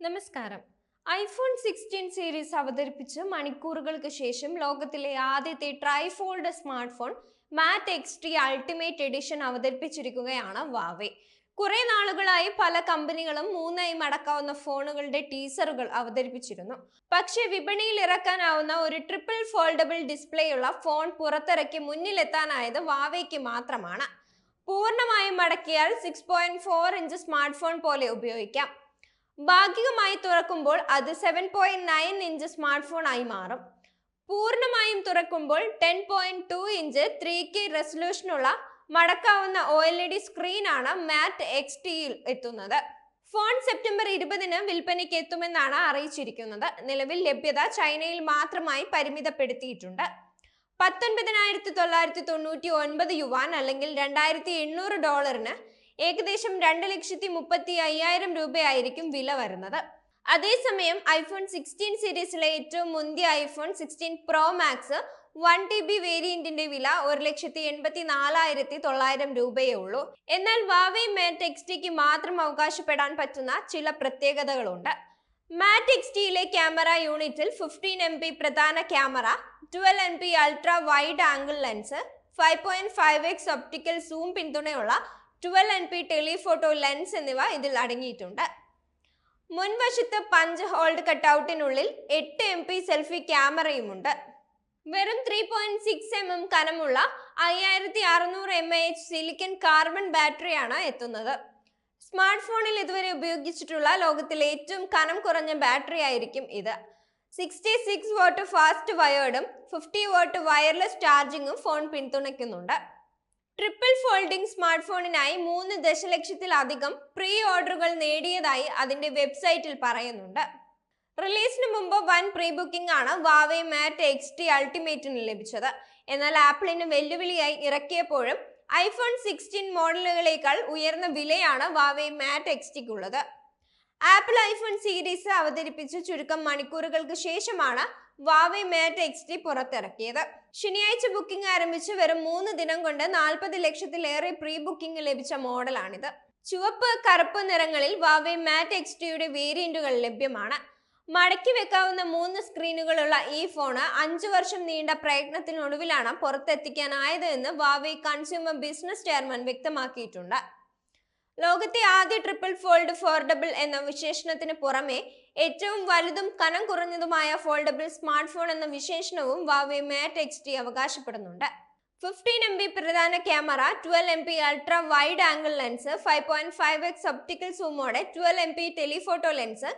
നമസ്കാരം. IPhone sixteen series അവതരിപ്പിച്ച് മണിക്കൂറുകൾക്ക് ശേഷം ലോകത്തിലെ ആദ്യത്തെ trifold smartphone Mate X T ultimate edition അവതരിപ്പിച്ചിരിക്കുകയാണ് Huawei കുറെ നാളുകളായി പല കമ്പനികളും മൂന്നായി മടക്കാവുന്ന ഫോണുകളുടെ ടീസറുകൾ അവതരിപ്പിച്ചിരുന്നു. പക്ഷേ വിപണിയിൽ ഇറക്കാനാവുന്ന ഒരു ട്രിപ്പിൾ ഫോൾഡബിൾ ഡിസ്പ്ലേ ഉള്ള ഫോൺ പുറത്തിറക്കി മുന്നിലെത്താനായത് വാവയ്ക്ക് മാത്രമാണ്. പൂർണമായും മടക്കിയാൽ six point four inch smart phone പോലെ ഉപയോഗിക്കാം. ഭാഗികമായി തുറക്കുമ്പോൾ അത് seven point nine inch smart phone ആയി മാറും. പൂർണമായും തുറക്കുമ്പോൾ ten point two inch three K റെസൊല്യൂഷനുള്ള മടക്കാവുന്ന ഒ എൽ ഇ ഡി സ്ക്രീനാണ് മാറ്റ് എക്സ് ടിയിൽ എത്തുന്നത്. ഫോൺ സെപ്റ്റംബർ ഇരുപതിന് വിൽപ്പനയ്ക്ക് എത്തുമെന്നാണ് അറിയിച്ചിരിക്കുന്നത്. നിലവിൽ ലഭ്യത ചൈനയിൽ മാത്രമായി പരിമിതപ്പെടുത്തിയിട്ടുണ്ട്. പത്തൊൻപതിനായിരത്തി തൊള്ളായിരത്തി തൊണ്ണൂറ്റി ഒൻപത് യുവാൻ അല്ലെങ്കിൽ രണ്ടായിരത്തി എണ്ണൂറ് ഡോളറിന് ഏകദേശം രണ്ട് ലക്ഷത്തി മുപ്പത്തി അയ്യായിരം രൂപയായിരിക്കും വില വരുന്നത്. അതേസമയം ഐഫോൺ സിക്സ്റ്റീൻ സീരീസിലെ ഏറ്റവും മുന്തിയ iPhone sixteen pro max one T B വേരിയന്റിന്റെ വില ഒരു ലക്ഷത്തി എൺപത്തി നാലായിരത്തി തൊള്ളായിരം രൂപയേ ഉള്ളൂ. എന്നാൽ വാവേ മാറ്റ് എക്സ് ടിക്ക് മാത്രം അവകാശപ്പെടാൻ പറ്റുന്ന ചില പ്രത്യേകതകളുണ്ട്. മാറ്റ് എക്സ് ടിയിലെ ക്യാമറ യൂണിറ്റിൽ ഫിഫ്റ്റീൻ എം പി പ്രധാന camera twelve M P ultra wide angle lens five point five X optical zoom പിന്തുണയുള്ള twelve M P telephoto lens എന്നിവ ഇതിൽ അടങ്ങിയിട്ടുണ്ട്. മുൻവശത്ത് പഞ്ച് ഹോൾഡ് കട്ടൗട്ടിനുള്ളിൽ എട്ട് എം പി സെൽഫി ക്യാമറയുമുണ്ട് വെറും three point six M M കനമുള്ള അയ്യായിരത്തി അറുന്നൂറ് M A H silicon carbon ബാറ്ററിയാണ് എത്തുന്നത്. സ്മാർട്ട് ഫോണിൽ ഇതുവരെ ഉപയോഗിച്ചിട്ടുള്ള ലോകത്തിലെ ഏറ്റവും കനം കുറഞ്ഞ ബാറ്ററി ആയിരിക്കും ഇത്. സിക്സ്റ്റി സിക്സ് വോട്ട് ഫാസ്റ്റ് വയേർഡും ഫിഫ്റ്റി വോട്ട് വയർലെസ് ചാർജിങ്ങും ഫോൺ പിന്തുണയ്ക്കുന്നുണ്ട്. ട്രിപ്പിൾ ഫോൾഡിംഗ് സ്മാർട്ട് ഫോണിനായി മൂന്ന് ദശലക്ഷത്തിലധികം പ്രീ ഓർഡറുകൾ നേടിയതായി അതിന്റെ വെബ്സൈറ്റിൽ പറയുന്നുണ്ട്. റിലീസിന് മുമ്പ് വൻ പ്രീ ബുക്കിംഗ് ആണ് വാവേ മാറ്റ് എക്സ് ടി അൾട്ടിമേറ്റിന് ലഭിച്ചത്. എന്നാൽ ആപ്പിളിന് വെല്ലുവിളിയായി ഇറക്കിയപ്പോഴും ഐഫോൺ സിക്സ്റ്റീൻ മോഡലുകളേക്കാൾ ഉയർന്ന വിലയാണ് വാവേ മാറ്റ് എക്സ് ടിക്കുള്ളത് ആപ്പിൾ ഐഫോൺ സീരീസ് അവതരിപ്പിച്ച് ചുരുക്കം മണിക്കൂറുകൾക്ക് ശേഷമാണ് വാവേ മേറ്റ് എക്സ് ടി പുറത്തിറക്കിയത്. ശനിയാഴ്ച ബുക്കിംഗ് ആരംഭിച്ച് വെറും മൂന്ന് ദിനം കൊണ്ട് നാൽപ്പത് ലക്ഷത്തിലേറെ പ്രീ ബുക്കിംഗ് ലഭിച്ച മോഡലാണിത്. ചുവപ്പ് കറുപ്പ് നിറങ്ങളിൽ വാവേ മാറ്റ് എക്സ് ടിയുടെ വേരിയന്റുകൾ ലഭ്യമാണ്. മടക്കി വെക്കാവുന്ന മൂന്ന് സ്ക്രീനുകളുള്ള ഈ ഫോണ് അഞ്ചു വർഷം നീണ്ട പ്രയത്നത്തിനൊടുവിലാണ് പുറത്തെത്തിക്കാനായത് എന്ന് വാവേ കൺസ്യൂമർ ബിസിനസ് ചെയർമാൻ വ്യക്തമാക്കിയിട്ടുണ്ട്. ലോകത്തെ ആദ്യ ട്രിപ്പിൾ ഫോൾഡ് ഫോൾഡബിൾ എന്ന വിശേഷണത്തിന് പുറമെ ഏറ്റവും വലുതും കനം കുറഞ്ഞതുമായ ഫോൾഡബിൾ സ്മാർട്ട് ഫോൺ എന്ന വിശേഷണവും വാവെ മാറ്റ് എക്സ് ടി അവകാശപ്പെടുന്നുണ്ട്. ഫിഫ്റ്റീൻ എം ബി പ്രധാന camera twelve M P ultra wide angle lens five point five X optical സൂമോടെ twelve M P telephoto lens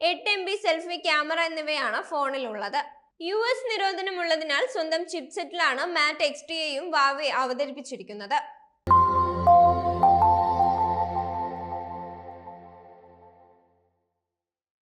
എട്ട് എം ബി സെൽഫി ക്യാമറ എന്നിവയാണ് ഫോണിലുള്ളത്. U S നിരോധനമുള്ളതിനാൽ സ്വന്തം ചിപ്സെറ്റിലാണ് മാറ്റ് X ടിയെയും വാവെ അവതരിപ്പിച്ചിരിക്കുന്നത്.